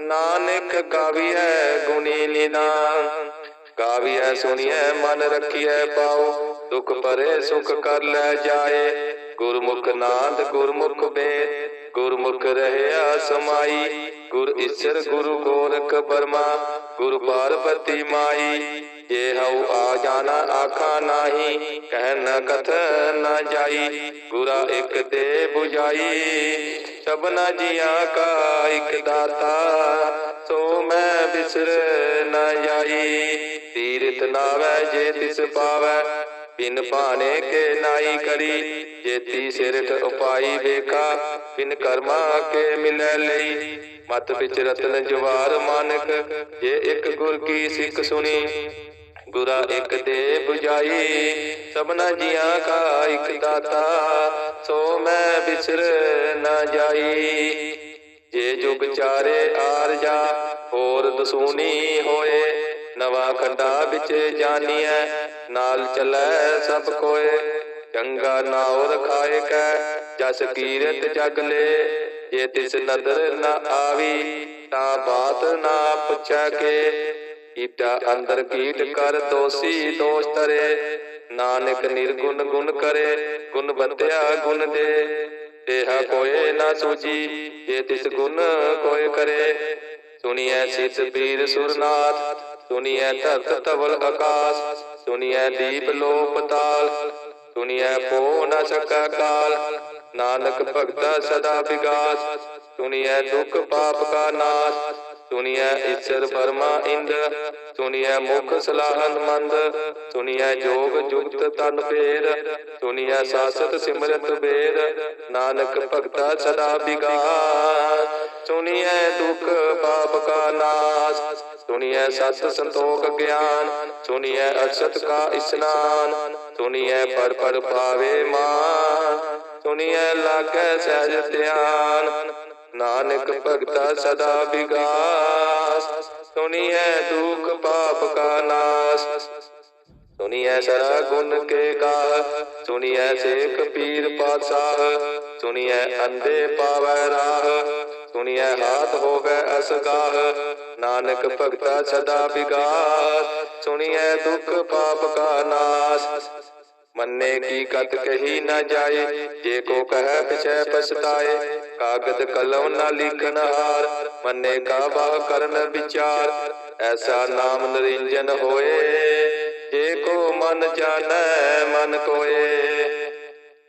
ਨਾਨਕ ਗਾਵੀਐ ਗੁਣੀ ਨਿਦਾਨ, ਗਾਵੀਐ ਸੁਣੀਐ ਮਨ ਰਖੀਐ ਪਾਉ, ਦੁਖ ਪਰੇ ਸੁਖ ਕਰ ਲੈ ਜਾਏ, ਗੁਰਮੁਖ ਨਾਦ ਗੁਰਮੁਖ ਵੇਦ ਗੁਰਮੁਖ ਰਹਿਆ ਸਮਾਈ, ਗੁਰ ਈਸ਼ਰ ਗੁਰੂ ਗੋਰਖ ਬਰਮਾ, ਗੁਰ ਪਾਰਬਤੀ ਮਾਈ। ਜੇ ਹਉ ਆ ਜਾਣਾ ਆਖਾ ਨਾਹੀ, ਕਹਿ ਨ ਕਥ ਨ ਜਾਈ, ਗੁਰਾ ਇਕ ਤੇ 부ਜਾਈ ਸਭਨਾ ਜੀਆਂ ਕਾ ਇਕ ਦਾਤਾ, ਸੋ ਮੈਂ ਬਿਸਰ ਨ ਜਾਈ। ਤੀਰਥ ਨਾਵੈ ਜੇ ਤਿਸ ਪਾਵੈ ਬਿਨ ਭਾਣੇ ਕੇ ਨਾਈ ਕਰੀ, ਜੇਤੀ ਸਿਰਠ ਉਪਾਈ ਵੇਖਾ, ਬਿਨ ਕਰਮਾ ਕੇ ਮਿਲੈ ਲਈ। ਮਤ ਵਿੱਚ ਰਤਨ ਜਵਾਰ ਮਾਨਕ, ਜੇ ਇੱਕ ਗੁਰ ਕੀ ਸਿੱਖ ਸੁਣੀ, ਗੁਰਾ ਇੱਕ ਦੇ 부ਜਾਈ ਸਭਨਾ ਜੀਆਂ ਕਾ ਇੱਕ ਦਾਤਾ, ਸੋ ਮੈਂ ਬਿਸਰ ਨਾ ਜਾਈ। ਜੇ ਜੁਗ ਚਾਰੇ ਆਰਜਾ ਹੋਰ ਦਸੂਨੀ ਹੋਏ, ਨਵਾ ਖੰਡਾ ਵਿੱਚ ਜਾਣੀਐ ਨਾਲ ਚਲੈ ਸਭ ਕੋਏ। ਚੰਗਾ ਨਾਉ ਰਖਾਏ ਕੈ, ਜਸ ਕੀਰਤ ਜਗ ਲੈ। ਜੇ ਤਿਸ ਨਦਰ ਨ ਆਵੀ, ਤਾਂ ਬਾਤ ਨਾ ਪੁੱਛੈ ਕੇ। ਕੀਟਾ ਅੰਦਰ ਕੀਟ ਕਰ ਦੋਸੀ ਦੋਸ਼ ਤਰੇ ਨਾਨਕ ਨਿਰਗੁਣ ਗੁਣ ਕਰੇ, ਗੁਣ ਬੰਦਿਆ ਗੁਣ ਦੇ। ਦੇਹਾ ਕੋਏ ਨਾ ਸੂਜੀ, ਜੇ ਤਿਸ ਗੁਣ ਕੋਏ ਕਰੇ। ਸੁਣੀਐ ਸਿਤ ਪੀਰ ਸੁਰਨਾਥ, ਸੁਣੀਐ ਧਰਤ ਤਵਲ ਆਕਾਸ਼। ਸੁਣੀਐ ਦੀਪ ਲੋ ਪਤਾਲ ਸੁਣੀਐ ਪੋ ਨ ਸਕਾ ਕਾਲ। ਨਾਨਕ ਭਗਤਾ ਸਦਾ ਵਿਗਾਸ, ਸੁਣੀਐ ਦੁਖ ਪਾਪ ਕਾ ਨਾਸ਼। ਸੁਣੀਐ ਈਸ਼ਰ ਬਰਮਾ ਇੰਦ, ਸੁਣੀਐ ਮੁਖ ਸਲਾਹਨ ਮੰਦ। ਸੁਣੀਐ ਜੋਗ ਜੁਗਤ ਤਨ ਭੇਦ, ਸੁਣੀਐ ਸਾਸਤ ਸਿਮਰਤ ਵੇਦ। ਨਾਨਕ ਭਗਤਾ ਸਦਾ ਵਿਗਾਸ, ਸੁਣੀਐ ਦੁਖ ਪਾਪ ਕਾ ਨਾਸ। ਸੁਣੀਐ ਸਤ ਸੰਤੋਖ ਗਿਆਨ, ਸੁਣੀਐ ਅਸਤ ਕਾ ਇਸਨਾਨ, ਸੁਣੀਐ ਪਰ ਪਰ ਪਾਵੇ ਮਾਨ, ਸੁਣੀਐ ਲਾਗੈ ਸਹਿਜ ਧਿਆਨ, ਨਾਨਕ ਭਗਤਾ ਸਦਾ ਵਿਗਾਸ, ਸੁਣੀਐ ਦੁਖ ਪਾਪ ਕਾ ਨਾਸ, ਸੁਣੀਐ ਸਰਾ ਗੁਣ ਕੇ ਕਾ ਸੁਣੀਐ ਸੇਖ ਪੀਰ ਪਾਤਸ਼ਾਹ, ਸੁਣੀਐ ਅੰਧੇ ਪਾਵੈ ਰਾਹ, ਸੁਣੀਐ ਹਾਥ ਹੋਵੇ ਅਸਗਾਹ ਨਾਨਕ ਭਗਤਾ ਸਦਾ ਵਿਗਾਸ, ਸੁਣੀਐ ਦੁਖ ਪਾਪ ਕਾ ਨਾਸ। ਮੰਨੇ ਕੀ ਕਤ ਕਹੀ ਨਾ ਜਾਏ, ਜੇ ਕੋ ਕਹੈ ਪਿਛੈ ਪਛਤਾਏ, ਕਾਗਦ ਕਲਮ ਨਾ ਲਿਖਣ ਹਾਰ। ਮੰਨੇ ਕਾ ਬਾਹ ਕਰਨ ਵਿਚਾਰ, ਐਸਾ ਨਾਮ ਨਰਿੰਜਨ ਹੋਏ। ਜੇ ਕੋ ਮਨ ਜਾਣੈ, ਮਨ ਕੋਏ।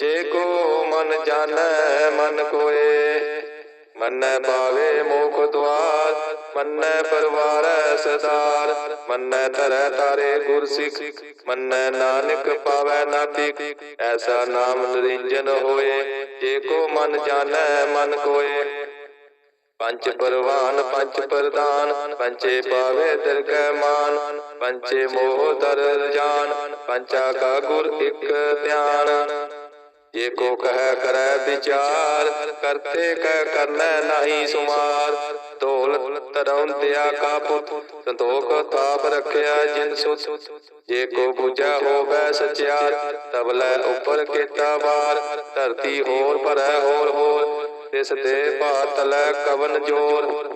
ਜੇ ਕੋ ਮਨ ਜਾਣੈ, ਮਨ ਕੋਏ। ਮੰਨੈ ਪਾਵੇ ਮੋਖ ਦਵਾਰ ਮੰਨੈ ਪਰਵਾਰੈ ਸਦਾਰ ਮੰਨੈ ਧਰੈ ਤਾਰੇ ਗੁਰ ਸਿੱਖ ਮੰਨੈ ਨਾਨਕ ਪਾਵੈ ਨਾ ਐਸਾ ਨਾਮ ਨਰਿੰਜਨ ਹੋਏ, ਜੇ ਕੋ ਮਨ ਜਾਣੈ, ਮਨ ਕੋਏ। ਪੰਚ ਪਰਵਾਨ ਪੰਚ ਪ੍ਰਦਾਨ ਪੰਚੇ ਪਾਵੇ ਦਰਗਹਿ ਮਾਨ। ਪੰਚੇ ਮੋਹ ਦਰ ਜਾਨ ਪੰਚਾ ਕਾ ਗੁਰ ਇਕ ਧਿਆਨ। ਜੇ ਕੋ ਕਹਿ ਕਰੈ ਵਿਚਾਰ, ਕਰਤੇ ਕਹਿ ਕਰਨੈ ਨਹੀਂ ਸੁਮਾਰ। ਢੋਲ ਤਰਉੰਦਿਆ ਕਾ ਪੁੱਤ, ਸੰਤੋਖ ਤਾਪ ਰਖਿਆ ਜਿਨ ਸੁਤ। ਜੇ ਕੋ ਬੁਝਾ ਹੋਵੇ ਸਚਿਆਰ ਤਬਲੇ ਉੱਪਰ ਕੀਤਾ ਵਾਰ। ਧਰਤੀ ਹੋਰ ਭਰੈ ਹੋਰ ਹੋਰ, ਤਿਸ ਤੇ ਬਾਤਲ ਕਵਨ ਜੋਰ।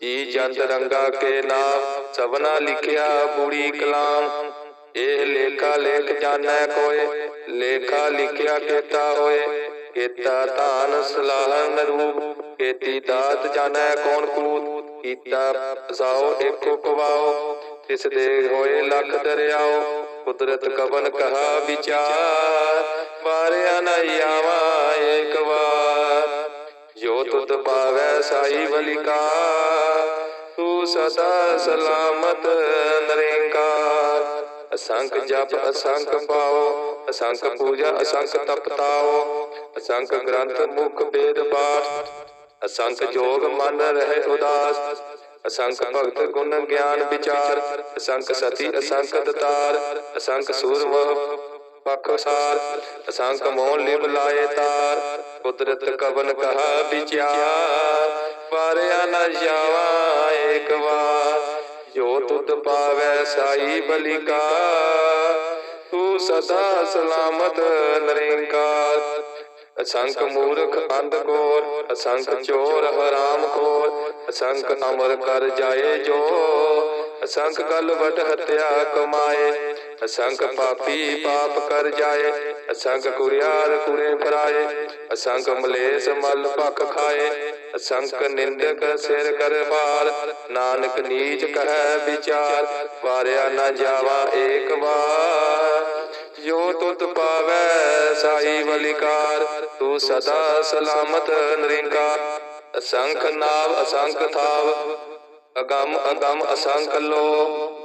ਜੀ ਜੰਤ ਰੰਗਾ ਕੇ ਨਾਮ, ਸਭਨਾ ਲਿਖਿਆ ਬੂੜੀ ਕਲਾਮ। ਇਹ ਲੇਖਾ ਲੇਖ ਜਾਣੈ ਕੋਏ, ਲੇਖਾ ਲਿਖਿਆ ਕੀਤਾ ਹੋਏ। ਕੀਤਾ ਧਾਨ ਸਲਾਹਨ ਰੂਪ ਕੀਤੀ ਦਾਤ ਜਾਣੈ ਕੌਣ ਕੂਤ। ਕੀਤਾ ਸਾਓ ਏਕੋ ਕਵਾਓ ਤਿਸ ਦੇ ਹੋਏ ਲੱਖ ਦਰਿਆਓ। ਕੁਦਰਤ ਕਵਨ ਕਹਾ ਵਿਚਾਰ ਵਾਰਿਆ ਨ ਆਵਾ ਏਕ ਵਾਰ। ਜੋ ਤੁਧ ਪਾਵੈ ਸਾਈ ਬਲਿਕਾ ਤੂੰ ਸਦਾ ਸਲਾਮਤ ਨਰੇਕਾਰ। ਅਸੰਖ ਜਪ, ਅਸੰਖ ਪਾਓ, ਅਸੰਖ ਪੂਜਾ, ਅਸੰਖ ਤਪਤਾਓ, ਅਸੰਖ ਗ੍ਰੰਥ ਮੁਖ ਬੇਦ ਪਾਠ, ਅਸੰਖ ਜੋਗ ਮਨ ਰਹਿ ਉਦਾਸ, ਅਸੰਖ ਭਗਤ ਗੁਣ ਗਿਆਨ ਵਿਚਾਰ, ਅਸੰਖ ਸਤੀ, ਅਸੰਖ ਦਤਾਰ, ਅਸੰਖ ਸੂਰਮ ਪਖਸਾਰ ਅਸੰਖ ਮੋਹ ਲਿਵ ਲਾਏ ਤਾਰ, ਕੁਦਰਤ ਕਵਨ ਕਹਾ ਵਿਚਾਰ, ਪਰ ਨ ਜਾਵਾ ਏਕ ਵਾਰ। ਜੋ ਤੁਧ ਪਾਵੈ ਸਾਈ ਬਲਿਕਾ, ਤੂੰ ਸਦਾ ਸਲਾਮਤ ਨਰੇਂਕਾਰ ਅਸੰਖ ਮੂਰਖ ਅੰਧ ਕੋਰ, ਅਸੰਖ ਚੋਰ ਹਰਾਮ ਖੋਰ ਅਸੰਖ ਅਮਰ ਕਰ ਜਾਏ ਜੋ, ਅਸੰਖ ਗਲ ਵਟ ਹਤਿਆ ਕਮਾਏ। ਅਸੰਖ ਪਾਪੀ ਪਾਪ ਕਰ ਜਾਏ ਅਸੰਖ ਕੁਰਿਆਰ ਕੁਰੇ ਫਰਾਏ ਅਸੰਖ ਮਲੇਸ ਮਲ ਭਖ ਖਾਏ ਅਸੰਖ ਨਿੰਦਕ ਸਿਰ ਕਰ ਬਾਰ ਨਾਨਕ ਨੀਚ ਕਹੈ ਵਿਚਾਰ, ਵਾਰਿਆ ਨਾ ਜਾਵਾ ਏਕ ਵਾਰ। ਜੋ ਤੁਧ ਪਾਵੈ ਸਾਈ ਬਲਿਕਾਰ ਤੂੰ ਸਦਾ ਸਲਾਮਤ ਨਿਰੰਕਾਰ। ਅਸੰਖ ਨਾਵ ਅਸੰਖ ਥਾਵ, ਅਗੰਮ ਅਗੰਮ ਅਸੰਖ ਲੋ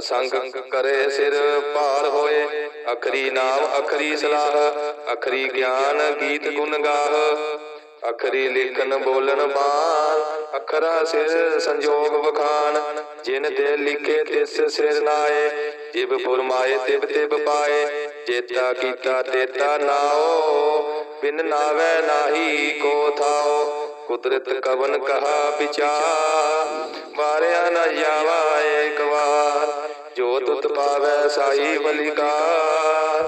ਅਸੰਖ ਕਰੇ ਸਿਰ ਭਾਰ ਹੋਏ। ਅਖਰੀ ਨਾਮ, ਅਖਰੀ ਸਲਾਹ, ਅਖਰੀ ਗਿਆਨ ਗੀਤ ਗੁਣ ਗਾਹ। ਅਖਰੀ ਲਿਖਨ ਬੋਲਣ ਬਾਣ, ਅਖਰਾ ਸਿਰ ਸੰਜੋਗ ਵਖਾਨ ਜਿਨ ਤੇ ਲਿਖੇ ਤਿਸ ਸਿਰ ਨਾਏ, ਜਿਬ ਫੁਰਮਾਏ ਤਿਬ ਤਿਬ ਪਾਏ। ਚੇਤਾ ਕੀਤਾ ਤੇਤਾ ਨਾਓ, ਬਿਨ ਨਾਵੇ ਨਾਹੀ ਕੋ ਥਾਓ। ਕੁਦਰਤ ਕਵਨ ਕਹਾ ਵਿਚਾਰ ਵਾਰਿਆ ਨਾ ਜਾਵਾ ਏਕ ਵਾਰ। ਜੋ ਤੁਤ ਪਾਵੈ ਸਾਈ ਬਲਿਕਾਰ,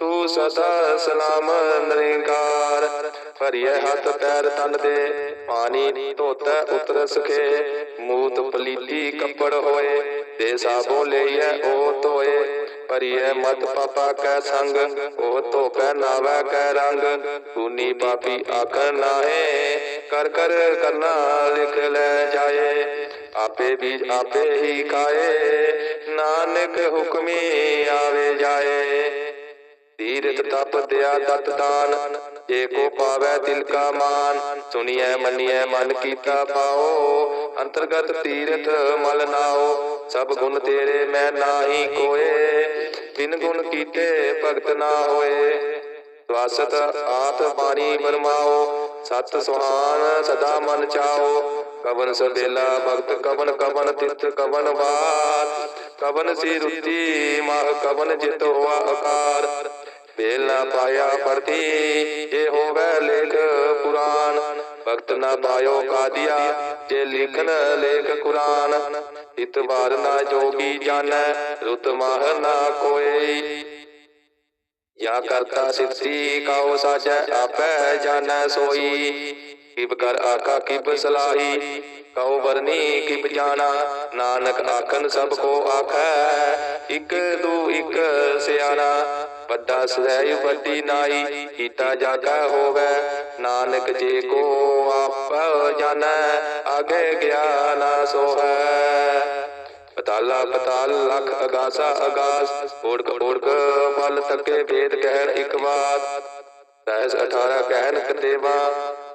ਤੂੰ ਸਦਾ ਸਲਾਮ ਨਿਰੰਕਾਰ। ਭਰੀਏ ਹੱਥ ਪੈਰ ਤਨ ਦੇ, ਪਾਣੀ ਧੋਤੈ ਉਤਰ ਸਖੇ। ਮੂਤ ਪਲੀਤੀ ਕੱਪੜ ਹੋਏ, ਤੇ ਸਾਬੋ ਲਈਐ ਉਹ ਧੋਏ। ਭਰੀਏ ਮਤ ਪਾਪਾ ਕੈ ਸੰਗ, ਉਹ ਧੋਕੈ ਨਾਵੈ ਕੈ ਰੰਗ। ਤੂਨੀ ਪਾਪੀ ਆਖਣ ਨਾਹੇ, ਕਰ ਕਰ ਕਰਨਾ ਲਿਖ ਲੈ ਜਾਏ। ਆਪੇ ਬੀਜ ਆਪੇ ਹੀ ਖਾਏ, ਨਾਨਕ ਹੁਕਮੀ ਆਵੇ ਜਾਏ। ਤੀਰਥ ਤਪ ਦਿਆ ਦਤ ਦਾਨ, ਜੇ ਕੋ ਪਾਵੈ ਦਿਲ ਕਾ ਮਾਨ। ਸੁਣੀਐ, ਮੰਨੀਐ, ਮਨ ਕੀਤਾ ਪਾਓ, ਅੰਤਰਗਤ ਤੀਰਥ ਮਲ ਨਾਓ। ਸਭ ਗੁਣ ਤੇਰੇ ਮੈਂ ਨਾਹੀ ਕੋਏ, ਬਿਨ ਗੁਣ ਕੀਤੇ ਭਗਤ ਨਾ ਹੋਏ। ਸਵਾਸਤ ਆਤ ਬਾਣੀ ਬਰਮਾਓ ਸਤ ਸੁਹਾਨ ਸਦਾ ਮਨ ਚਾਓ। ਕਵਨ ਸਬੇਲਾ ਭਗਤ ਕਵਨ ਕਵਨ ਤਿਤ ਕਵਨ ਬਾਤ ਕਵਨ ਸੀ ਰੁਤੀ ਮਾਹ ਕਵਨ ਜਿਤ ਹੋਆ ਆਕਾਰ ਬੇਲਾ ਪਾਇਆ ਪਰਤੀ ਇਹ ਹੋਵੇ ਲੇਖ ਪੁਰਾਨ ਭਗਤ ਨਾ ਪਾਇਓ ਕਾਦੀਆ, ਜੇ ਲਿਖਨ ਲੇਖ ਕੁਰਾਨ। ਇਤਬਾਰ ਨਾ ਜੋਗੀ ਜਾਣੈ, ਰੁਤ ਮਾਹ ਨਾ ਕੋਈ। ਯਾ ਕਰਤਾ ਸਿੱਧੀ, ਕਾਉ ਸਾਜੈ, ਆਪੈ ਜਾਣੈ ਸੋਈ। ਕਿਬ ਕਰ ਆਖਾ ਕਿਬ ਸਲਾਹੀ, ਕਉ ਵਰਨੀ ਕਿਬ ਜਾਣਾ, ਨਾਨਕ ਆਖਨ ਸਭ ਕੋ ਆਖੈ, ਇਕ ਦੂ ਇਕ ਸਿਆਣਾ, ਵੱਡਾ ਸਹਿ ਵੱਡੀ ਨਾਈ, ਕੀਤਾ ਜਾਗਾ ਹੋਵੇ, ਨਾਨਕ ਜੇ ਕੋ ਆਪ ਜਾਣੈ ਆਗੇ ਗਿਆਨ ਸੋਹੈ। ਪਤਾਲਾ ਪਤਾਲ ਲਖ ਅਗਾਸਾ ਅਗਾਸ ਓੜਕ ਓੜਕ ਫਲ ਤੱਕੇ ਭੇਦ ਕਹਿਣ ਇਕ ਬਾਤ 18 ਕਹਿਣ ਕਤੇਵਾ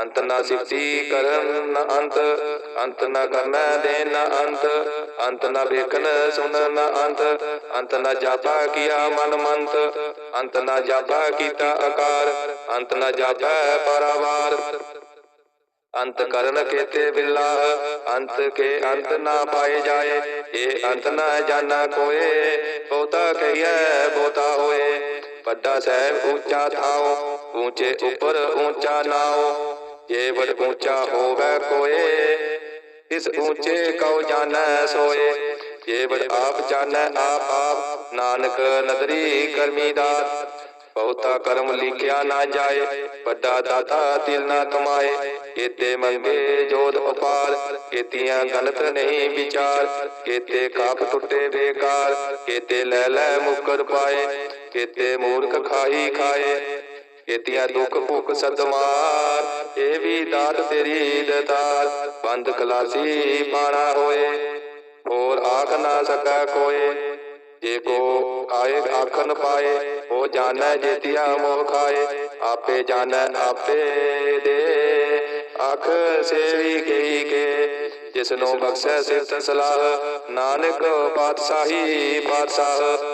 ਅੰਤ ਨਾ ਸਿਫਤੀ ਕਰਨ, ਨ ਅੰਤ। ਅੰਤ ਨਾ ਕਰਨਾ ਦੇ, ਨ ਅੰਤ। ਅੰਤ ਨਾ ਵੇਖਣ ਸੁਣ ਨ ਅੰਤ। ਅੰਤ ਨਾ ਜਾਪਾ ਕੀਆ ਮਨ ਮੰਤ। ਅੰਤ ਨਾ ਜਾਪਾ ਕੀਤਾ ਆਕਾਰ। ਅੰਤ ਨਾ ਜਾਪਾ ਪਰਾਵਾਰ। ਅੰਤ ਕਰਨ ਕੇਤੇ ਬਿਲਾ। ਅੰਤ ਕੇ ਅੰਤ ਨਾ ਪਾਏ ਜਾਏ। ਇਹ ਅੰਤ ਨਾ ਜਾਣਾ ਕੋਏ। ਬਹੁਤਾ ਕਹੀਐ, ਬਹੁਤਾ ਹੋਏ। ਵੱਡਾ ਸਾਹਿਬ ਉੱਚਾ ਥਾਓ। ਉੱਚੇ ਉੱਪਰ ਉੱਚਾ ਨਾਉ ਜੇ ਵਡ ਉੱਚਾ ਹੋਵੇ ਕੋਏ, ਇਸ ਉੱਚੇ ਕਉ ਜਾਣੈ ਸੋਏ। ਜੇ ਵਡ ਆਪ ਜਾਣੈ ਆਪ ਆਪ, ਨਾਨਕ ਨਦਰੀ ਕਰਮੀ ਦਾਤ ਬਹੁਤਾ ਕਰਮ ਲਿਖਿਆ ਨਾ ਜਾਏ, ਵੱਡਾ ਦਾਤਾ ਦਿਲ ਨਾ ਕਮਾਏ। ਕੇਤੇ ਮੰਗੇ ਜੋਤ ਉਪਾਰ, ਕੇਤੀਆਂ ਗਲਤ ਨਹੀਂ ਵਿਚਾਰ। ਕੇਤੇ ਕਾਪ ਟੁੱਟੇ ਬੇਕਾਰ, ਕੇਤੇ ਲੈ ਲੈ ਮੁਕਰ ਪਾਏ। ਕੇਤੇ ਮੂਰਖ ਖਾਈ ਖਾਏ, ਕੇਤੀਆਂ ਦੁੱਖ ਭੁੱਖ ਸਦਮਾਰ ਇਹ ਵੀ ਦਾਤ ਤੇਰੀ ਦਤਾਰ, ਬੰਦ ਖਲਾਸੀ ਪਾਣਾ ਹੋਏ, ਹੋਰ ਆਖ ਨਾ ਸਕੈ ਕੋਏ। ਜੇ ਕੋ ਆਏ ਆਖਨ ਪਾਏ, ਉਹ ਜਾਣੈ ਜੇਤੀਆ ਮੋਹ ਖਾਏ। ਆਪੇ ਜਾਣੈ ਆਪੇ ਦੇ ਆਖ ਸੇਵੀ ਗਈ ਕੇ। ਜਿਸ ਨੂੰ ਬਖਸ਼ੈ ਸਿਫਤ ਸਲਾਹ, ਨਾਨਕ ਪਾਤਸ਼ਾਹੀ ਪਾਤਸ਼ਾਹ।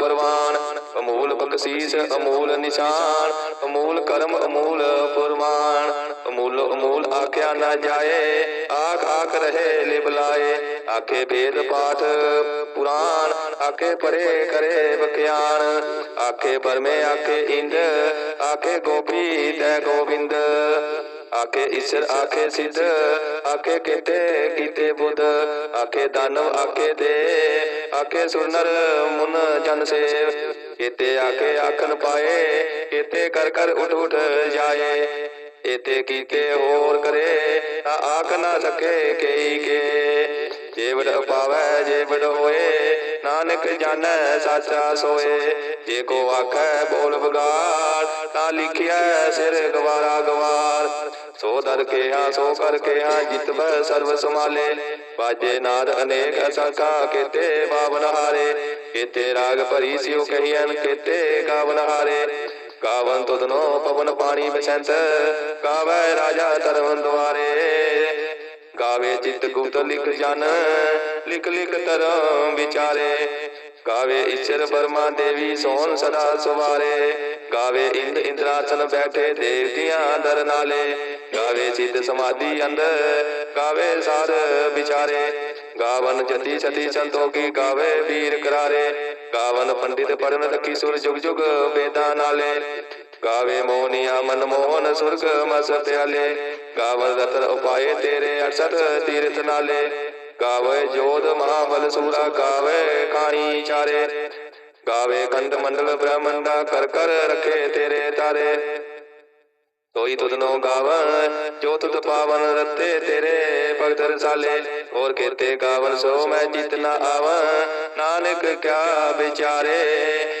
ਬਖਸ਼ੀਸ ਅਮੂਲ ਨਿਸ਼ਾਨ, ਅਮੂਲ ਕਰਮ, ਅਮੂਲ ਫੁਰਮਾਨ, ਅਮੂਲ ਅਮੂਲ ਆਖਿਆ ਨਾ ਜਾਏ, ਆਖ ਆਖ ਰਹੇ ਲਿਵ ਲਾਏ, ਆਖੇ ਵੇਦ ਪਾਠ ਪੁਰਾਣ ਆਖੇ ਪਰੇ ਕਰੇ ਬਖਿਆਨ ਆਖੇ ਪਰਮੇ ਆਖੇ ਇੰਦ ਆਖੇ ਗੋਪੀ ਤੈ ਗੋਬਿੰਦ, ਆਖੇ ਈਸ਼ਰ ਆਖੇ ਸਿੱਧ, ਆਖੇ ਕਿਤੇ ਕੀਤੇ ਬੁੱਧ, ਆਖੇ ਦਾਨਵ ਆਖੇ ਦੇ, ਆਖੇ ਸੁਨਰ ਮੁਨ ਜਨ ਸੇਵ ਕੀਤੇ ਆਖੇ ਆਖਨ ਪਾਏ ਕੀਤੇ ਕਰ ਕਰ ਉਠ ਉਠ ਜਾਏ। ਇਤੇ ਕੀਤੇ ਹੋਰ ਕਰੇ, ਤਾਂ ਆਖ ਨਾ ਸਕੇ ਕਈ ਕੇ। ਜੇ ਵਡ ਪਾਵੈ ਹੋਏ, ਨਾਨਕ ਜਾਣੈ, ਸਾਚਾ ਸੋਏ। ਜੇ ਕੋ ਆਖੈ ਬੋਲ ਬਗਾੜ ਤਾਂ ਲਿਖਿਆ ਸਿਰ ਗਵਾਰਾ ਗਵਾਰ। ਸੋ ਦਰ ਕੇ ਹਾਂ ਸੋ ਕਰ ਕੇ ਹਾਂ ਜਿਤਬੈ ਸਰਬ ਸਮਾਲੇ ਬਾਜੇ ਨਾਦ ਅਨੇਕ ਅਸੰਖਾ ਕੀਤੇ ਬਾਵਨ ਹਾਰੇ। ਕੀਤੇ ਰਾਗ ਭਰੀ ਸਿਉ ਕਹੀਐਨ ਕੀਤੇ ਗਾਵਨ ਹਾਰੇ। ਗਾਵਨ ਤੁਧਨੋ ਪਵਨ ਪਾਣੀ ਬਸੰਤ, ਗਾਵੇ ਰਾਜਾ ਧਰਮ ਦੁਆਰੇ। ਗਾਵੇ ਚਿਤ ਗੁਪਤ ਲਿਖ ਜਨ, ਲਿਖ ਲਿਖ ਧਰਮ ਵਿਚਾਰੇ। ਗਾਵੇ ਈਸ਼ਰ ਬਰਮਾ ਦੇਵੀ ਸੋਨ ਸਦਾ ਸੁਵਾਰੇ। ਗਾਵੇ ਇੰਦ ਇੰਦਰਾਸਨ ਬੈਠੇ ਦੇਵਤਿਆਂ ਦਰ ਨਾਲੇ। ਗਾਵੇ ਸਿੱਧ ਸਮਾਧੀ ਅੰਦਰ, ਗਾਵੇ ਸਾਧ ਵਿਚਾਰੇ। ਗਾਵਨ ਜਤੀ ਸਤੀ ਸੰਤੋਖੀ ਗਾਵੇ ਵੀਰ ਕਰਾਰੇ। ਗਾਵਨ ਪੰਡਿਤ ਪੜਨ ਰਖੀ ਸੁਰ ਜੁਗ ਜੁਗ ਵੇਦਾਂ ਨਾਲੇ। ਗਾਵੇ ਮੋਹਨੀਆ ਮਨ ਮੋਹਨ ਸੁਰਗ ਮਸਤਿਆਲੇ ਗਾਵਨ ਰਤਨ ਉਪਾਏ ਤੇਰੇ 68 ਤੀਰਥ ਨਾਲੇ। ਗਾਵੇ ਜੋਧ ਮਹਾਬਲ ਸੂਰਾ ਗਾਵੇ ਕਾਣੀ ਚਾਰੇ ਗਾਵੇ ਖੰਡ ਮੰਡਲ ਬ੍ਰਹਮੰਡਾ ਕਰ ਕਰ ਰੱਖੇ ਤੇਰੇ ਤਾਰੇ। ਤੋਈ ਤੁਧਨੋ ਗਾਵਨ, ਜੋ ਤੁਧ ਪਾਵਨ ਰਤੇ ਤੇਰੇ ਭਗਤ ਰਸਾਲੇ। ਹੋਰ ਕੀਤੇ ਗਾਵਨ ਸੋ ਮੈਂ ਜਿਤ ਨਾ ਆਵਨ, ਨਾਨਕ ਕਿਆ ਵਿਚਾਰੇ।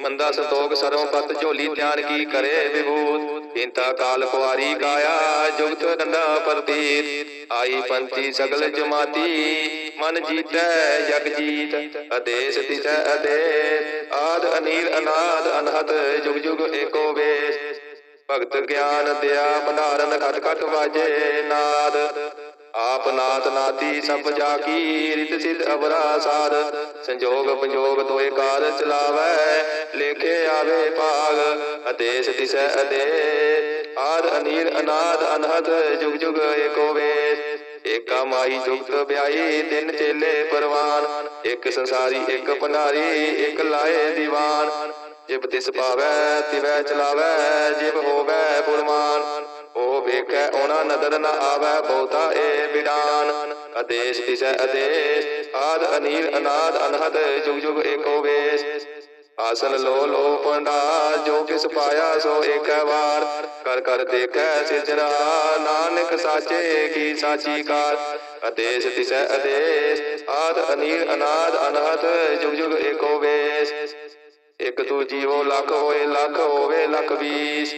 ਮੰਦਾ ਸੰਤੋਖ ਸਰਵ ਪਤ ਝੋਲੀ ਧਿਆਨ ਕੀ ਕਰੇ ਵਿਭੂਤ? ਇੰਤਾ ਕਾਲ ਕੁਆਰੀ ਕਾਇਆ, ਜੁਗਤ ਡੰਡਾ ਪ੍ਰਤੀਤ। ਆਈ ਪੰਥੀ ਸਗਲ ਜਮਾਤੀ, ਮਨ ਜੀਤੈ, ਜਗ ਜੀਤ। ਅਦੇਸ ਤਿਸੈ ਅਦੇਸ, ਆਦ ਅਨੀਲ ਅਨਾਦ ਅਨਹਦ, ਜੁਗ ਜੁਗ ਏਕੋ ਵੇਸ। ਭਗਤ ਗਿਆਨ ਦਿਆ, ਭੰਡਾਰਨ ਖਟ ਖਟ ਵਾਜੇ ਨਾਦ। ਆਪ ਨਾਥ ਨਾਤੀ ਸਭ ਜਾ ਕੀ ਰਿਤ ਸਿਧ ਅਵਰਾ ਸਾਧ ਸੰਜੋਗ ਪੰਜੋਗ ਤੋਏ ਕਾਰ ਚਲਾਵੈ, ਲੇਖੇ ਆਵੇ ਭਾਗ ਅਦੇਸ ਤਿਸੈ ਅਦੇ। ਆਦ ਅਨੀਲ ਅਨਾਦ ਅਨਹਦ, ਜੁਗ ਜੁਗ ਏਕੋ ਵੇਸ ਏਕਾ ਮਾਈ ਜੁਗਤ ਵਿਆਈ ਤਿੰਨ ਚੇਲੇ ਪਰਵਾਨ। ਇੱਕ ਸੰਸਾਰੀ, ਇੱਕ ਭੰਡਾਰੀ, ਇੱਕ ਲਾਏ ਦੀਵਾਨ। ਜਿਬ ਤਿਸ ਪਾਵੈ, ਤਿਵੈ ਚਲਾਵੈ, ਜਿਬ ਹੋਵੈ ਪੁਰਮਾਨ। ਵੇਖੈ, ਉਹਨਾਂ ਨਦਰ ਨ ਆਵੈ, ਬਹੁਤਾ ਏ ਬਿਡਾਨ। ਅਦੇਸ਼ ਤਿਸੈ ਅਦੇਸ਼ ਆਦ ਅਨੀਲ, ਅਨਾਦ, ਅਨਹਦ ਜੁਗ ਜੁਗ ਏਕੋ ਵੇਸ। ਆਸਨ ਲੋ ਲੋ ਪੰਡਾ ਜੋ ਕਿਸ ਪਾਇਆ ਸੋ ਏਕੈ ਵਾਰ। ਕਰ ਕਰ ਦੇਖੈ ਸਿਜਰਾ ਨਾਨਕ ਸਾਚੇ ਕੀ ਸਾਚੀ ਕਾਰ। ਅਦੇਸ਼ ਤਿਸੈ ਅਦੇਸ਼ ਆਦ ਅਨੀਰ ਅਨਾਦ, ਅਨਹਦ ਜੁਗ ਜੁਗ ਏਕੋ ਵੇਸ। ਇੱਕ ਤੂ ਜੀਵੋ ਲੱਖ ਹੋਏ, ਲੱਖ ਹੋਵੇ, ਲੱਖ ਵੀਸ।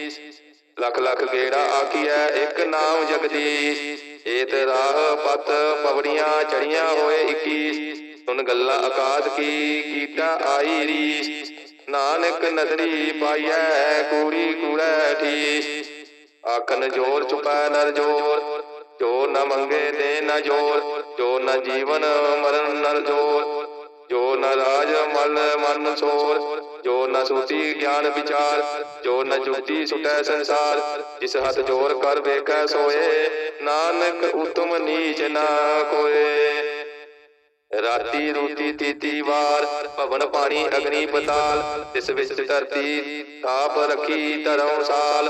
ਲੱਖ ਲੱਖ ਗੇੜਾ ਆਖੀਐ, ਇੱਕ ਨਾਮ ਜਗਦੀਸ਼। ਏਤ ਰਾਹ ਪਤ ਪਵੜੀਆਂ ਚੜੀਆਂ ਹੋਏ 21 ਸੁਨ ਗੱਲਾਂ ਅਕਾਦ ਕੀ, ਕੀਤਾ ਆਈ ਰੀਸ। ਨਾਨਕ ਨਦਰੀ ਪਾਈਐ, ਕੂੜੀ ਕੂੜੈ ਠੀਸ। ਆਖਨ ਜੋਰ ਚੁਪੈ ਨਰ ਜੋਰ, ਜੋ ਨ ਮੰਗੇ ਦੇ ਨ ਜੋਰ, ਜੋ ਨ ਜੀਵਨ ਮਰਨ ਨਰ ਜੋਰ। ਜੋ ਨ ਰਾਜ ਮਲ ਮਨ ਸੋਰ, ਜੋ ਨ ਸੂਤੀ ਗਿਆਨ ਵਿਚਾਰ, ਜੋ ਨ ਜੁਗਤੀ ਸੁਟੈ ਸੰਸਾਰ, ਜਿਸ ਹੱਥ ਜੋਰ ਕਰ ਵੇਖੈ ਸੋਏ, ਨਾਨਕ ਉਤਮ ਨੀਚ ਨਾ ਕੋਏ। ਰਾਤੀ ਰੋਟੀ ਤੀਤੀ ਵਾਰ, ਭਵਨ ਪਾਣੀ ਅਗਨੀ ਪਤਾਲ ਇਸ ਵਿੱਚ ਧਰਤੀ, ਥਾਪ ਰੱਖੀ ਧਰਮ ਸਾਲ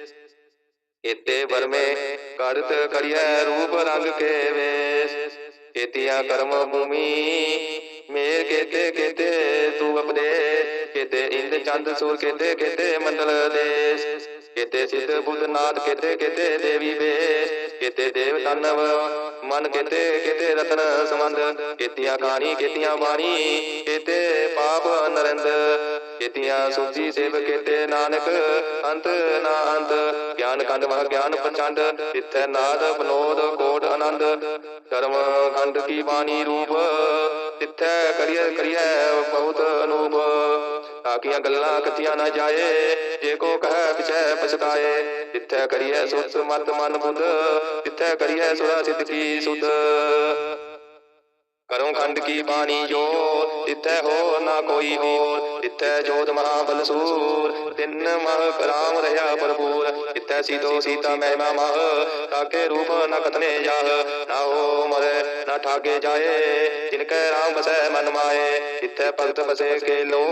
ਇਤੇ ਵਰਮੇ ਕਰਤ ਕਰਿਐ ਰੂਪ ਰੰਗ ਕੇ ਵੇਸ ਕੇਤੀਆਂ ਕਰਮ ਭੂਮੀ ਮੇਰ ਕੇਤੇ ਕੇਤੇ ਤੂ ਅਪਦੇ ਕੇਤੇ ਇੰਦ ਚੰਦ ਸੂਰ ਕੇਤੇ ਕੇਤੇ ਮੰਡਲ ਦੇਸ ਕੇਤੇ ਸਿੱਧ ਬੁੱਧ ਨਾਥ ਕੇਤੇ ਕੇਤੇ ਦੇਵੀ ਵੇਸ ਕੇਤੇ ਦੇਵ ਤਨਵ ਮਨ ਕੇਤੇ ਕੇਤੇ ਰਤਨ ਸੰਬੰਧ ਕੇਤੀਆਂ ਕਹਾਣੀ ਕੇਤੀਆਂ ਬਾਣੀ ਕੇਤੇ ਪਾਪ ਨਰਿੰਦ ਕੇਤੀਆਂ ਸੁਜੀ ਸੇਵ ਕੇਤੇ ਨਾਨਕ, ਅੰਤ ਨਾ ਅੰਤ, ਗਿਆਨ ਖੰਡ ਮਹ ਗਿਆਨ ਪ੍ਰਚੰਡ ਤਿੱਥੈ ਨਾਦ ਬਨੋਦ ਕੋਟ ਆਨੰਦ। ਕਰਮ ਖੰਡ ਕੀ ਬਾਣੀ ਰੂਪ, ਤਿੱਥੈ ਕਰੀਐ ਕਰੀਐ ਬਹੁਤ ਅਨੂਪ। ਤਾਕੀਆਂ ਗੱਲਾਂ ਕਥੀਆਂ ਨਾ ਜਾਏ, ਜੇ ਕੋ ਕਹੈ ਪਿਛੈ ਪਛਤਾਏ। ਤਿੱਥੈ ਕਰੀਐ ਸੁਤ ਮਤ ਮਨ ਬੁੱਧ ਤਿੱਥੈ ਕਰੀਐ ਸੁਰਾ ਸਿੱਧ ਕੀ ਸੁਧ। ਕਰਮ ਖੰਡ ਕੀ ਬਾਣੀ ਜੋ ਤਿੱਥੈ ਹੋ ਨਾ ਕੋਈ ਹੋਰ ਤਿੱਥੈ ਜੋਤ ਮਹਾਬਲ ਸੂਰ ਤਿੰਨ ਮਹ ਕਰਾਮ ਰਹਾ ਭਰਪੂਰ। ਤਿੱਥੈ ਸੀਤੋ ਸੀਤਾ ਮਹਿਮਾ ਮਹ ਤਾਕੇ ਰੂਪ ਨ ਕਤਨੇ ਜਾਹ। ਨਾ ਹੋ ਮਰੇ, ਨਾ ਠਾਗੇ ਜਾਏ, ਜਿਨ ਕੈ ਰਾਮ ਬਸੈ ਮਨ ਮਾਏ। ਤਿੱਥੈ ਭਗਤ ਬਸੇ ਕੇ ਲੋ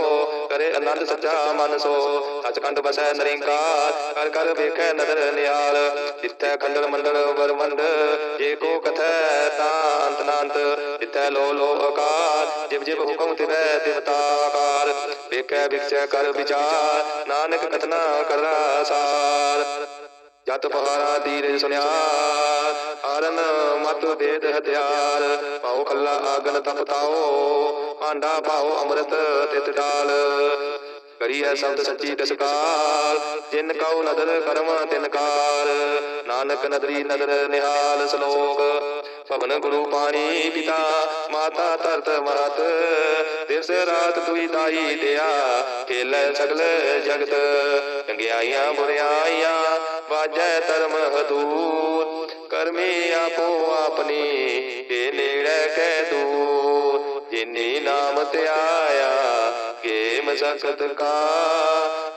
ਕਰੇ ਆਨੰਦ ਸੱਚਾ ਮਨ ਸੋ। ਸਚਖੰਡ ਬਸੈ ਨਰਿੰਕਾਰ, ਕਰ ਕਰ ਵੇਖੈ ਨਦਰ ਨਿਆਲ ਤਿੱਥੈ ਖੰਡਲ ਮੰਡਲ ਵਰਮੰਡ ਜੇ ਕੋ ਕਥੈ ਤਾਂ ਅੰਤ ਨਾੰਤ ਲੋ ਲੋ ਆਕਾਰ, ਜਿਵ ਜਿਵ ਹੁਕਮ ਤਿਵੈ ਤਿਵਤਾਕਾਰ ਵੇਖੈ ਵਿਖਸੈ ਕਰ ਵਿਚਾਰ, ਨਾਨਕ ਕਥਨਾ ਕਰਦਾ ਸਾਰ। ਜਤ ਪਹਾਰਾ ਧੀਰੇ ਸੁਨਿਆ ਹਰਨ ਮਤ ਵੇਦ ਹਥਿਆਰ। ਪਾਉ ਖੱਲਾ ਆਗਨ ਤਪਤਾਓ ਆਂਡਾ ਪਾਉ ਅੰਮ੍ਰਿਤ ਤਿਤ ਡਾਲ ਕਰੀਐ ਸ਼ਬਦ ਸੱਚੀ ਦਸਕਾਲ ਜਿਨ ਕਉ ਨਦਰ ਕਰਮ ਤਿਨ ਕਾਰ। ਨਾਨਕ ਨਦਰੀ ਨਦਰ ਨਿਹਾਲ ਸ਼ਲੋਕ ਭਵਨ ਗੁਰੂ ਪਾਣੀ ਪਿਤਾ, ਮਾਤਾ ਧਰਤ ਮਾਤ ਦਿਵਸ ਰਾਤ ਤੁਈ ਦਾਈ ਦਿਆ, ਖੇਲੇ ਸਗਲ ਜਗਤ ਚੰਗਿਆਈਆਂ ਬੁਰਿਆਈਆਂ ਵਾਜੈ ਧਰਮ ਹਦੂਰ ਕਰਮੀ ਆਪੋ ਆਪਣੀ ਏ ਨੇੜੇ ਕੈ ਦੂਰ ਜਿਨੀ ਨਾਮ ਧਿਆਇਆ ਕੇ ਮਸਕਤ ਕਾ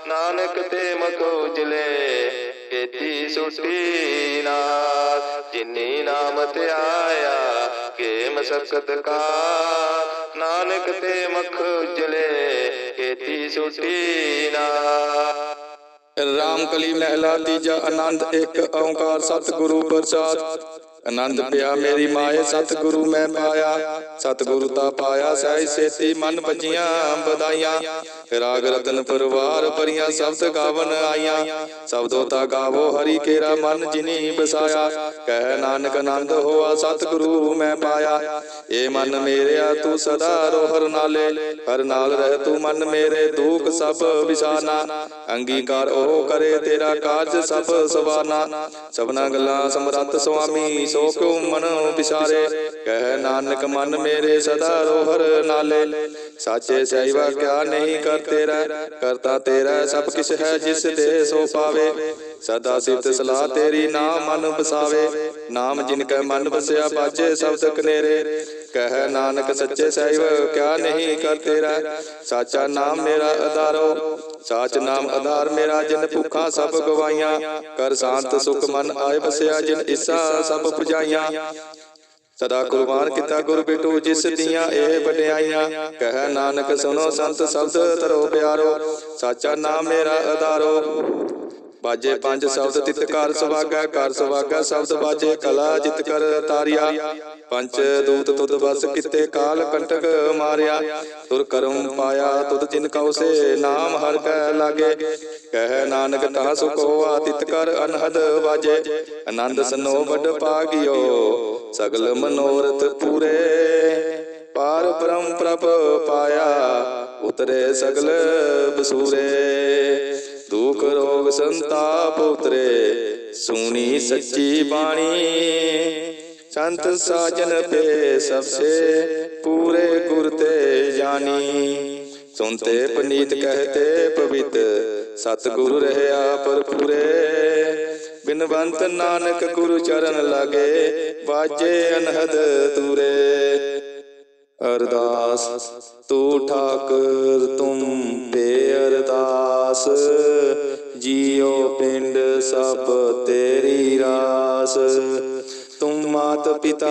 ਨਾਨਕ ਤੇ ਮਖੋ ਉਜਲੇ ਕੀਤੀ ਸੁਟੀ ਨਾਥ ਜਿਨੀ ਨਾਮ ਧਿਆਇਆ ਕੇ ਮਸਕਤ ਕਾ ਨਾਨਕ ਤੇ ਮਖ ਉਜਲੇ ਕੀਤੀ ਸੁਟੀ ਨਾਥ ਰਾਮ ਕਲੀ ਮਹਿਲਾ, ਤੀਜਾ ਆਨੰਦ, ਇੱਕ ਓੰਕਾਰ, ਸਤਿਗੁਰੂ ਪ੍ਰਸਾਦ। ਆਨੰਦ ਪਿਆ, ਮੇਰੀ ਮਾਏ ਸਤਿਗੁਰੂ ਮੈਂ ਪਾਇਆ। ਸਤਿਗੁਰੂ ਤਾ ਪਾਇਆ ਸਹਿ ਸੇਤੀ, ਮਨ ਬਜੀਆਂ ਬਧਾਈਆਂ ਰਾਗ ਰਤਨ ਪਰਵਾਰ ਭਰੀਆਂ ਸ਼ਬਦ ਗਾਵਨ ਆਈਆਂ। ਸਬਦੋ ਤਾ ਗਾਵੋ ਹਰੀ ਕੇਰਾ ਮਨ ਜਿਨੀ ਬਸਾਇਆ। ਕਹਿ ਨਾਨਕ ਆਨੰਦ ਹੋਆ, ਸਤਿਗੁਰੂ ਮੈਂ ਪਾਇਆ। ਏ ਮਨ ਮੇਰਿਆ, ਤੂੰ ਸਦਾ ਰੋਹਰ ਨਾਲੇ। ਹਰ ਨਾਲ ਰਹਿ ਤੂੰ ਮਨ ਮੇਰੇ, ਦੁੱਖ ਸਭ ਵਿਸਾਨਾ। ਅੰਗੀਕਾਰ ਉਹ ਕਰੇ ਤੇਰਾ ਕਾਰਜ ਸਭ ਸਵਾਨਾ ਸਭਨਾ ਗੱਲਾਂ ਸਮਰੱਥ ਸੁਆਮੀ ਸੋ ਕਿਉ ਮਨ ਵਿਸਾਰੇ ਕਹਿ ਨਾਨਕ ਮਨ ਮੇਰੇ ਸਦਾ ਰੋਹਰ ਨਾਲੇ। ਸਾਚੇ ਸਹਿਵਾ ਕਿਆ ਨਹੀਂ ਕਰ ਤੇਰਾ, ਕਰਤਾ ਤੇਰਾ ਸਭ ਕਿਛ ਹੈ ਜਿਸ ਤੇ ਸੋ ਪਾਵੇ। ਸਦਾ ਸਿਫਤ ਸਲਾਹ ਤੇਰੀ, ਨਾਮ ਮਨ ਬਸਾਵੇ ਨਾਮ ਜਿਨ ਕੈ ਮਨ ਬਸਿਆ ਬਾਜੇ ਸ਼ਬਦ ਕਨੇਰੇ ਕਹਿ ਨਾਨਕ ਸੱਚੇ ਸਹਿਬ, ਕਿਆ ਨਹੀਂ ਕਰ ਤੇਰਾ। ਸਾਚਾ ਨਾਮ ਮੇਰਾ ਆਧਾਰੋ ਸਾਚ ਨਾਮ ਆਧਾਰ ਮੇਰਾ, ਜਿਨ ਭੁੱਖਾਂ ਸਭ ਗਵਾਈਆਂ। ਕਰ ਸ਼ਾਂਤ ਸੁਖ ਮਨ ਆਏ ਬਸਿਆ ਜਿਨ ਇਸਾ ਸਭ ਪੁਜਾਈਆਂ। ਸਦਾ ਕੁਰਬਾਨ ਕੀਤਾ ਗੁਰ ਬਿਟੂ, ਜਿਸ ਦੀਆਂ ਇਹ ਵਡਿਆਈਆਂ। ਕਹਿ ਨਾਨਕ ਸੁਨੋ ਸੰਤ ਸ਼ਬਦ ਤਰੋ ਪਿਆਰੋ। ਸਾਚਾ ਨਾਮ ਮੇਰਾ ਆਧਾਰੋ ਬਾਜੇ ਪੰਜ ਸ਼ਬਦ ਤਿਤ ਕਰ ਸੁਭਾਗਾ ਕਰ ਸੁਭਾਗਾ ਸ਼ਬਦ ਬਾਜੇ ਕਲਾ ਜਿਤ ਕਰ ਤਾਰਿਆ। ਪੰਜ ਦੂਤ ਤੁਧ ਬਸ ਕਿਤੇ ਕਾਲ ਕੰਟਕ ਮਾਰਿਆ। ਤੁਰ ਕਰਮ ਪਾਇਆ ਤੁਧ ਜਿਨ ਕਉ ਸੇ ਨਾਮ ਹਰ ਕੈ ਲਾਗੇ। ਕਹਿ ਨਾਨਕ ਤਾ ਸੁਖ ਹੋਆ ਤਿਤ ਕਰ ਅਨਹਦ ਬਾਜੇ ਆਨੰਦ ਸਨੋ ਵੱਡ ਪਾਗਿਓ ਸਗਲ ਮਨੋਰਥ ਪੂਰੇ। ਪਾਰ ਬ੍ਰਹਮ ਪ੍ਰਭ ਪਾਇਆ ਉਤਰੇ ਸਗਲ ਬਸੂਰੇ। ਦੁਖ ਰੋਗ ਸੰਤਾਪ ਉਤਰੇ। ਸੁਣੀ ਸੱਚੀ ਬਾਣੀ। ਸੰਤ ਸਾਜਨ ਪੇ ਸਭਸੇ ਪੂਰੇ ਗੁਰ ਤੇ ਜਾਨੀ ਸੁਨਤੇ ਪਨੀਤ ਕਹਤੇ ਪਵਿੱਤ। ਸਤ ਗੁਰੂ ਰਹਿਆ ਪਰਪੂਰੇ ਬਿਨਵੰਤ ਨਾਨਕ ਗੁਰੂ ਚਰਨ ਲਾਗੇ। ਬਾਜੇ ਅਨਹਦ ਤੂਰੇ ਅਰਦਾਸ, ਤੂੰ ਠਾਕਰ ਤੁਮ ਪੇ ਅਰਦਾਸ। ਜੀਉ ਪਿੰਡ ਸਭ ਤੇਰੀ ਰਾਸ। ਤੁਮ ਮਾਤ ਪਿਤਾ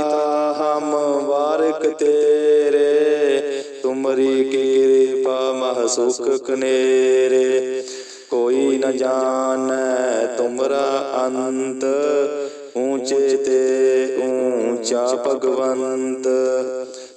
ਹਮ ਵਾਰਕ ਤੇਰੇ। ਤੁਮਰੀ ਕਿਰਪਾ ਮਹ ਸੁਖ ਕਨੇਰੇ। ਕੋਈ ਨ ਜਾਣੈ ਤੁਮਰਾ ਅੰਤ। ਊਚੇ ਤੇ ਊਂਚਾ ਭਗਵੰਤ।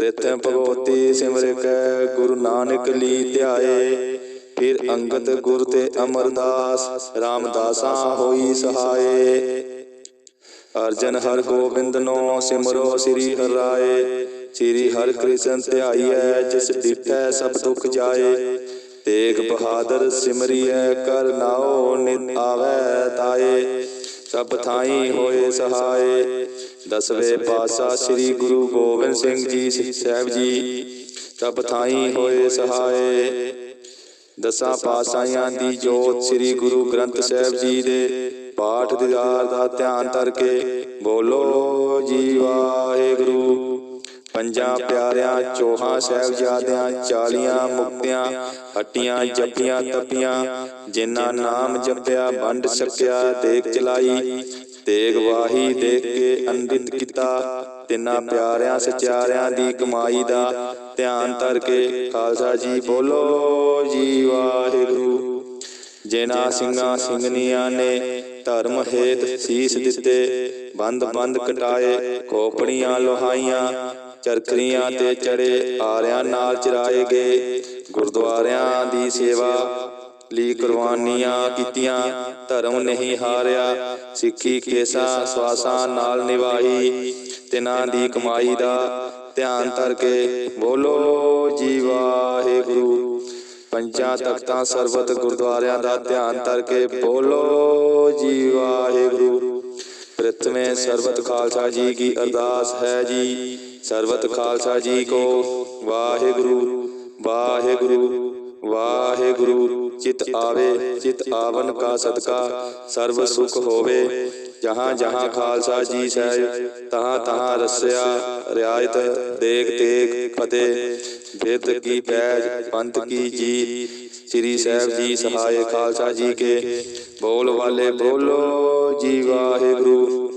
ਪ੍ਰਥਮ ਭਗਵਤੀ ਸਿਮਰ ਕੈ, ਗੁਰੂ ਨਾਨਕ ਲੀ ਧਿਆਏ। ਫਿਰ ਅੰਗਦ ਗੁਰ ਤੇ ਅਮਰਦਾਸ, ਰਾਮਦਾਸਾਂ ਹੋਈ ਸਹਾਏ। ਅਰਜਨ ਹਰ ਗੋਬਿੰਦ ਨੋ ਸਿਮਰੋ ਸ੍ਰੀ ਹਰਿ ਰਾਏ ਸ੍ਰੀ ਹਰਿ ਕ੍ਰਿਸ਼ਨ ਧਿਆਈਐ, ਜਿਸ ਡਿਠੈ ਸਭ ਦੁਖ ਜਾਏ। ਤੇਗ ਬਹਾਦਰ ਸਿਮਰੀਐ, ਕਰ ਨਾਉ ਨਿਤ ਆਵੈ ਤਾਏ। ਸਭ ਥਾਈ ਹੋਏ ਸਹਾਏ। ਦਸਵੇਂ ਪਾਤਸ਼ਾਹ ਸ੍ਰੀ ਗੁਰੂ ਗੋਬਿੰਦ ਸਿੰਘ ਜੀ ਸਾਹਿਬ ਜੀ ਸਭ ਥਾਈ ਹੋਏ ਸਹਾਏ। ਦਸਾਂ ਪਾਤਸ਼ਾਹਾਂ ਦੀ ਜੋਤ ਸ੍ਰੀ ਗੁਰੂ ਗ੍ਰੰਥ ਸਾਹਿਬ ਜੀ ਦੇ ਪਾਠ ਦੀਦਾਰ ਦਾ ਧਿਆਨ ਧਰ ਬੋਲੋ, ਜੀ ਵਾਹਿਗੁਰੂ। ਪੰਜਾਂ ਪਿਆਰਿਆਂ, ਚੋਹਾਂ ਸਾਹਿਬਜ਼ਾਦਿਆਂ, ਚਾਲੀਆਂ ਮੁਕਤਿਆਂ, ਹੱਟੀਆਂ ਜਪੀਆਂ ਤਪੀਆਂ, ਜਿਨ੍ਹਾਂ ਨਾਮ ਜਪਿਆ, ਵੰਡ ਸਕਿਆ ਦੇਖ ਚਲਾਈ ਤੇਗ ਵਾਹੀ ਦੇਖ ਕੇ ਅੰਡਿਤ ਕੀਤਾ, ਤਿੰਨਾਂ ਪਿਆਰਿਆਂ ਸਚਿਆਰਿਆਂ ਦੀ ਕਮਾਈ ਦਾ ਧਿਆਨ ਧਰ ਕੇ ਖਾਲਸਾ ਜੀ ਬੋਲੋ, ਜੀ ਵਾਹਿਗੁਰੂ। ਜਿਨ੍ਹਾਂ ਸਿੰਘਾਂ ਸਿੰਘਨੀਆਂ ਨੇ ਧਰਮ ਹੇਤ ਸੀਸ ਦਿੱਤੇ, ਬੰਦ ਬੰਦ ਕਟਾਏ, ਖੋਪੜੀਆਂ ਲੋਹਾਈਆਂ, ਚਰਖਰੀਆਂ ਤੇ ਚੜੇ, ਆਰਿਆਂ ਨਾਲ ਚਰਾਏ ਗਏ, ਗੁਰਦੁਆਰਿਆਂ ਦੀ ਸੇਵਾ ਲਈ ਕੁਰਬਾਨੀਆਂ ਕੀਤੀਆਂ, ਧਰਮ ਨਹੀਂ ਹਾਰਿਆ, ਸਿੱਖੀ ਕੇਸਾ ਸਵਾਸਾਂ ਨਾਲ ਨਿਵਾਹੀ ਤਿਨਾਂ ਦੀ ਕਮਾਈ ਦਾ ਧਿਆਨ ਧਰ ਕੇ ਬੋਲੋ ਜੀ ਵਾਹਿਗੁਰੂ। ਪੰਜਾਂ ਤਖਤਾਂ ਸਰਬਤ ਗੁਰਦੁਆਰਿਆਂ ਦਾ ਧਿਆਨ ਧਰ ਕੇ ਬੋਲੋ ਜੀ ਵਾਹਿਗੁਰੂ। ਪ੍ਰਥਮੇ ਸਰਬਤ ਖਾਲਸਾ ਜੀ ਕੀ ਅਰਦਾਸ ਹੈ ਜੀ। ਸਰਬਤ ਖਾਲਸਾ ਜੀ ਕੋ ਵਾਹਿਗੁਰੂ ਵਾਹਿਗੁਰੂ। ਵਾਹਿਗੁਰੂ, ਚਿਤ ਆਵੇ, ਚਿਤ ਆਵਨ ਕਾ ਸਦਕਾ, ਸਰਬ ਸੁਖ ਹੋਵੇ। ਜਹਾਂ ਜਹਾਂ ਖਾਲਸਾ ਜੀ ਸਹਿ ਤਹਾਂ ਤਹਾਂ ਰਸਿਆ, ਰਿਆਇਤ ਦੇਖ ਤੇਗ ਫਤਿਹ। ਬੇਦ ਕੀ ਪੈਜ, ਪੰਥ ਕੀ ਜੀ, ਸ੍ਰੀ ਸਾਹਿਬ ਜੀ ਸਹਾਇ ਖਾਲਸਾ ਜੀ ਕੇ। ਬੋਲ ਵਾਲੇ ਬੋਲੋ ਜੀ ਵਾਹਿਗੁਰੂ।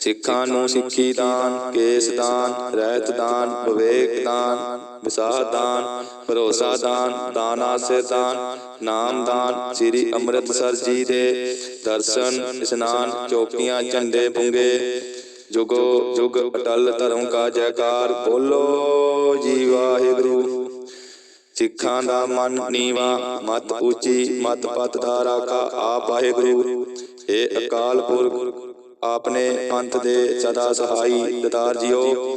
ਸਿੱਖਾਂ ਨੂੰ ਸਿੱਖੀ ਦਾਨ, ਕੇਸ ਦਾਨ, ਰਹਿਤ ਦਾਨ, ਵਿਵੇਕ ਦਾਨ। ਵਿਸਾਹ ਦਾਨ, ਭਰੋਸਾ ਦਾਨ ਦਾਨ ਆਸੇ ਦਾਨ, ਨਾਮ ਦਾਨ, ਸ੍ਰੀ ਅੰਮ੍ਰਿਤਸਰ ਜੀ ਦੇ ਦਰਸ਼ਨ, ਇਸ਼ਨਾਨ ਚੌਕੀਆਂ ਝੰਡੇ ਪੁੰਗੇ, ਜੁਗੋ ਜੁਗ ਅਟਲ ਧਰਮ ਕਾ ਜੈਕਾਰ, ਬੋਲੋ ਜੀ ਵਾਹਿਗੁਰੂ। ਸਿੱਖਾਂ ਦਾ ਮਨ ਨੀਵਾ, ਮਤ ਉੱਚੀ, ਮਤ ਪਤ ਦਾ ਰਾਖਾ, ਆਪ ਵਾਹਿਗੁਰੂ। ਇਹ ਅਕਾਲ ਪੁਰਖ, ਆਪਨੇ ਪੰਥ ਦੇ ਸਦਾ ਸਹਾਈ, ਦਤਾਰ ਜੀਓ।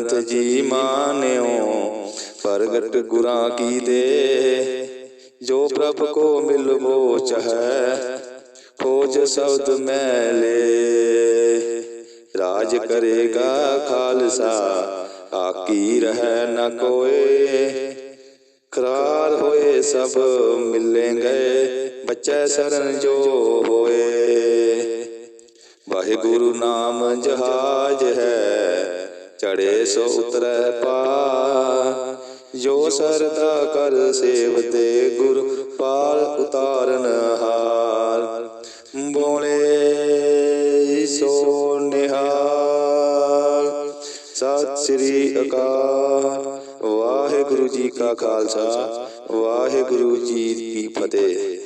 ਗੁਰੂ ਜੀ ਮਾਨਿਓ, ਪ੍ਰਗਟ ਗੁਰਾਂ ਕੀ ਦੇ। ਜੋ ਪ੍ਰਭ ਕੋ ਮਿਲਵੋ ਚਹੈ ਖੋਜ ਸ਼ਬਦ ਮੈਲੇ ਰਾਜ ਕਰੇਗਾ ਖਾਲਸਾ ਆਕੀ ਰਹਿ ਨ ਕੋਏ। ਕਰਾਰ ਹੋਏ ਸਭ ਮਿਲੇ ਗਏ, ਬੱਚੇ ਸਰਨ ਜੋ ਹੋਏ। ਵਾਹਿਗੁਰੂ ਨਾਮ ਜਹਾਜ ਹੈ ਚੜੇ ਸੋ ਉਤਰੈ ਪਾ ਜੋ ਸਰਦਾ ਕਰ ਸੇਵਤੇ ਗੁਰ, ਪਾਲ ਉਤਾਰਨ ਹਾਰ। ਬੋਲੇ ਸੋ ਨਿਹਾਲ। ਸਤਿ ਸ੍ਰੀ ਅਕਾਲ। ਵਾਹਿਗੁਰੂ ਜੀ ਕਾ ਖਾਲਸਾ, ਵਾਹਿਗੁਰੂ ਜੀ ਕੀ ਫਤਿਹ।